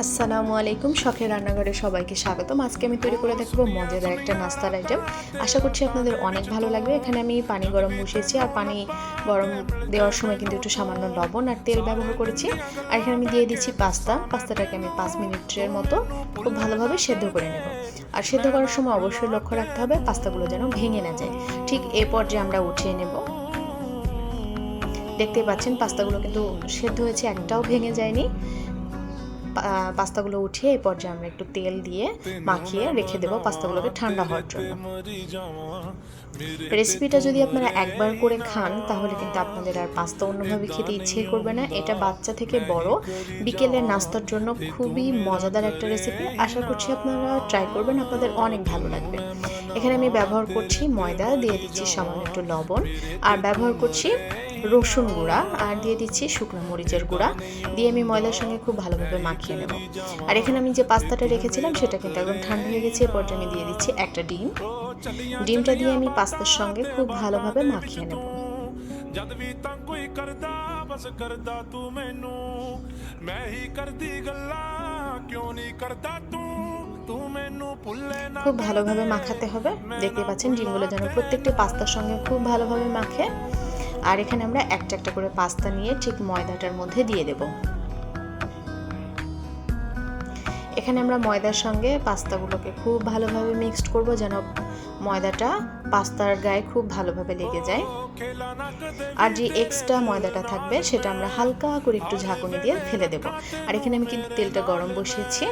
আসসালামু আলাইকুম, শখের রান্নাঘরে সবাইকে স্বাগতম। আজকে আমি তৈরি করে দেখব মজাদার একটা নাস্তার আইটেম আশা করছি আপনাদের অনেক ভালো লাগবে। এখানে আমি পানি গরম বসিয়েছি আর পানি গরম দেওয়ার সময় কিন্তু একটু সামান্য লবণ আর তেল ব্যবহার করেছি। আর এখানে আমি দিয়ে দিচ্ছি পাস্তা। পাস্তাটাকে আমি পাঁচ মিনিটের মতো খুব ভালোভাবে সেদ্ধ করে নেব। আর সেদ্ধ করার সময় অবশ্যই লক্ষ্য রাখতে হবে পাস্তাগুলো যেন ভেঙে না যায়। ঠিক এ পর্যায়ে আমরা উঠিয়ে নেব। দেখতে পাচ্ছেন, পাস্তাগুলো কিন্তু সেদ্ধ হয়েছে, একটাও ভেঙে যায়নি। পাস্তাগুলো উঠিয়ে এই পর্যায়ে আমরা একটু তেল দিয়ে মাখিয়ে রেখে দেবো পাস্তাগুলোকে ঠান্ডা হওয়ার জন্য। রেসিপিটা যদি আপনারা একবার করে খান, তাহলে কিন্তু আপনাদের আর পাস্তা অন্যভাবে খেতে ইচ্ছে করবে না। এটা বাচ্চা থেকে বড়। বিকেলের নাস্তার জন্য খুবই মজাদার একটা রেসিপি। আশা করছি আপনারা ট্রাই করবেন, আপনাদের অনেক ভালো লাগবে। এখানে আমি ব্যবহার করছি ময়দা, দিয়ে দিচ্ছি সামান্য একটু লবণ। আর ব্যবহার করছি রসুন গুঁড়া আর দিয়ে দিচ্ছি শুকনো মরিচের গুঁড়া দিয়ে আমি ময়দার সঙ্গে খুব ভালোভাবে মাখিয়ে নেব আর এখানে আমি যে পাস্তাটা রেখেছিলাম সেটা কিন্তু একদম ঠান্ডা হয়ে গেছে এরপর আমি দিয়ে দিচ্ছি একটা ডিম ডিমটা দিয়ে আমি পাস্তার সঙ্গে খুব ভালোভাবে মাখিয়ে নেব ਜਦ ਵੀ ਤਾਂ ਕੋਈ ਕਰਦਾ ਬਸ ਕਰਦਾ ਤੂੰ ਮੈਨੂੰ ਮੈਂ ਹੀ ਕਰਦੀ ਗੱਲਾਂ ਕਿਉਂ ਨਹੀਂ ਕਰਦਾ ਤੂੰ ਤੂੰ ਮੈਨੂੰ ਭੁੱਲੇ ਨਾ খুব ভালোভাবে মাখাতে হবে দেখতে পাচ্ছেন ডিমগুলো যেন প্রত্যেকটি পাস্তার সঙ্গে খুব ভালোভাবে মাখে আর এখানে আমরা একটা একটা করে পাস্তা নিয়ে ঠিক ময়দাটার মধ্যে দিয়ে দেব। এখানে আমরা ময়দার সঙ্গে পাস্তাগুলোকে খুব ভালোভাবে মিক্সড করব যেন ময়দাটা পাস্তার গায়ে খুব ভালোভাবে লেগে যায়। আর যে এক্সট্রা ময়দাটা থাকবে সেটা আমরা হালকা করে একটু ঝাঁকুনি দিয়ে ফেলে দেব। আর এখানে আমি কিন্তু তেলটা গরম বসিয়েছি।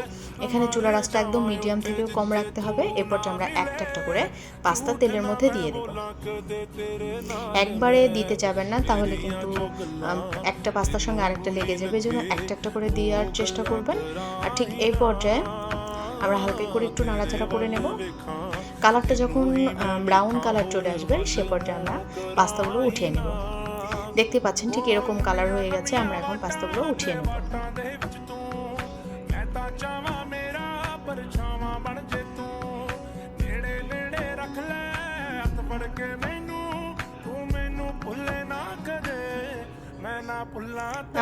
এখানে চুলা রাসটা একদম মিডিয়াম থেকেও কম রাখতে হবে। এরপর আমরা একটা একটা করে পাস্তা তেলের মধ্যে দিয়ে দেব। একবারে দিতে যাবেন না, তাহলে কিন্তু একটা পাস্তার সঙ্গে আরেকটা লেগে যাবে জন্য একটা একটা করে দেওয়ার চেষ্টা করবেন। আর ঠিক এই পর্যায়ে আমরা হালকা করে একটু নাড়াচাড়া করে নেব। কালারটা যখন ব্রাউন কালার চলে আসবে, সে পর্যায়ে আমরা পাস্তাগুলো উঠিয়ে নেব। দেখতে পাচ্ছেন ঠিক এরকম কালার হয়ে গেছে, আমরা এখন পাস্তাগুলো উঠিয়ে নেব।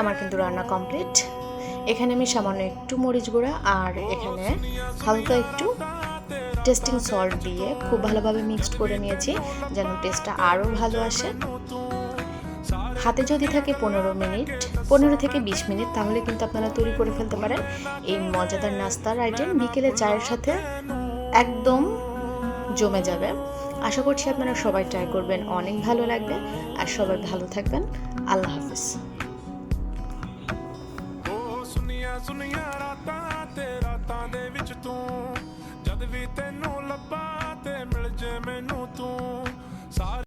আমার কিন্তু রান্না কমপ্লিট। এখানে আমি সামান্য একটু মরিচ গুঁড়া আর এখানে হালকা একটু টেস্টিং সল্ট দিয়ে খুব ভালোভাবে মিক্সড করে নিয়েছি, যেন টেস্টটা আরও ভালো আসে। হাতে যদি থাকে পনেরো মিনিট, পনেরো থেকে বিশ মিনিট, তাহলে কিন্তু আপনারা তৈরি করে ফেলতে পারেন। এই মজাদার নাস্তার আইটেম বিকেলে চায়ের সাথে একদম জমে যাবে। আশা করছি আপনারা সবাই ট্রাই করবেন, অনেক ভালো লাগবে। আর সবাই ভালো থাকবেন। আল্লাহ হাফিজ। ਸੁਣੀਆਂ ਰਾਤਾਂ ਤੇ ਰਾਤਾਂ ਦੇ ਵਿੱਚ ਤੂੰ